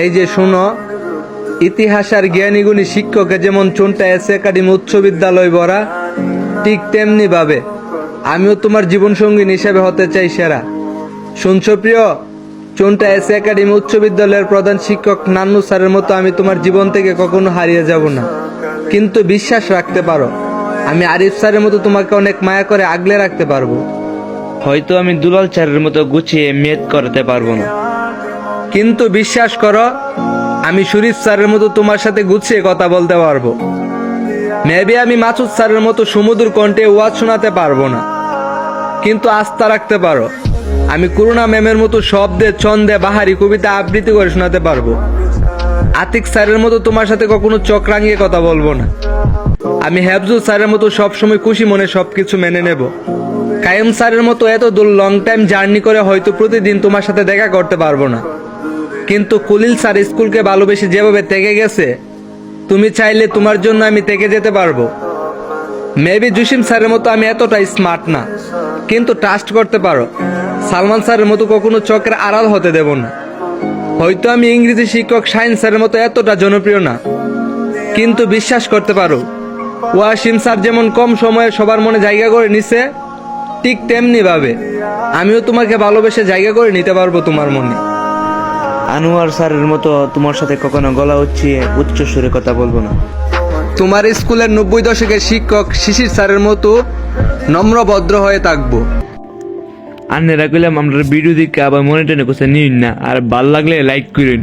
এই যে শুনো ইতিহাস আর জ্ঞানীগুণী শিক্ষকে যেমন চুনটা এস একাডেমি উচ্চ বিদ্যালয় ভরা ঠিক তেমনি ভাবে আমিও তোমার জীবনসঙ্গী হিসেবে হতে চাই সেরা। শুনছো প্রিয়? চুনটা এস একাডেমি উচ্চ বিদ্যালয়ের প্রধান শিক্ষক নান্নু স্যারের মতো আমি তোমার জীবন থেকে কখনো হারিয়ে যাব না। কিন্তু বিশ্বাস রাখতে পারো, আমি আরিফ স্যারের মতো তোমাকে অনেক মায়া করে আগলে রাখতে পারব। হয়তো আমি দুলাল চারের মতো গুছিয়ে মেদ করতে পারব না। কিন্তু বিশ্বাস করো, আমি শরীফ স্যারের মতো তোমার সাথে গুছিয়ে কথা বলতে পারব। মেবি আমি মাসুদ স্যারের মতো সমুদ্র কণ্ঠে ওয়াজ শোনাতে পারব না। কিন্তু আস্থা রাখতে পারো, আমি করুণা ম্যামের মতো শব্দে, ছন্দে, বাহারি কবিতা আবৃত্তি করে শোনাতে পারব। আতিক স্যারের মতো তোমার সাথে কখনো চোখ রাঙিয়ে কথা বলব না। আমি হ্যাবজুল স্যারের মতো সবসময় খুশি মনে সবকিছু মেনে নেব। কায়েম স্যারের মতো এত দূর লং টাইম জার্নি করে হয়তো প্রতিদিন তোমার সাথে দেখা করতে পারব না। কিন্তু কুলিল স্যার স্কুলকে ভালোবেসে যেভাবে থেকে গেছে, তুমি চাইলে তোমার জন্য আমি থেকে যেতে পারব। মেবি জুসিম স্যারের মতো আমি এতটা স্মার্ট না, কিন্তু ট্রাস্ট করতে পারো। সালমান স্যারের মতো কখনো চোখের আড়াল হতে দেব না। হয়তো আমি ইংরেজি শিক্ষক সায়েন্স স্যারের মতো এতটা জনপ্রিয় না, কিন্তু বিশ্বাস করতে পারো, ওয়াসিম স্যার যেমন কম সময়ে সবার মনে জায়গা করে নিছে ঠিক তেমনি ভাবে। আমিও তোমাকে ভালোবেসে জায়গা করে নিতে পারব তোমার মনে। আনোয়ার স্যারের মতো তোমার সাথে কখনো গলা উচ্চিয়ে উচ্চ সুরে কথা বলব না। তোমার স্কুলের নব্বই দশকের শিক্ষক শিশির স্যারের মতো নম্র ভদ্র হয়ে থাকব। আন্নেরা কইলাম আমরা ভিডিও দিকে আবার মনে টেনে কোথায় নিন না আর ভালো লাগলে লাইক করেন।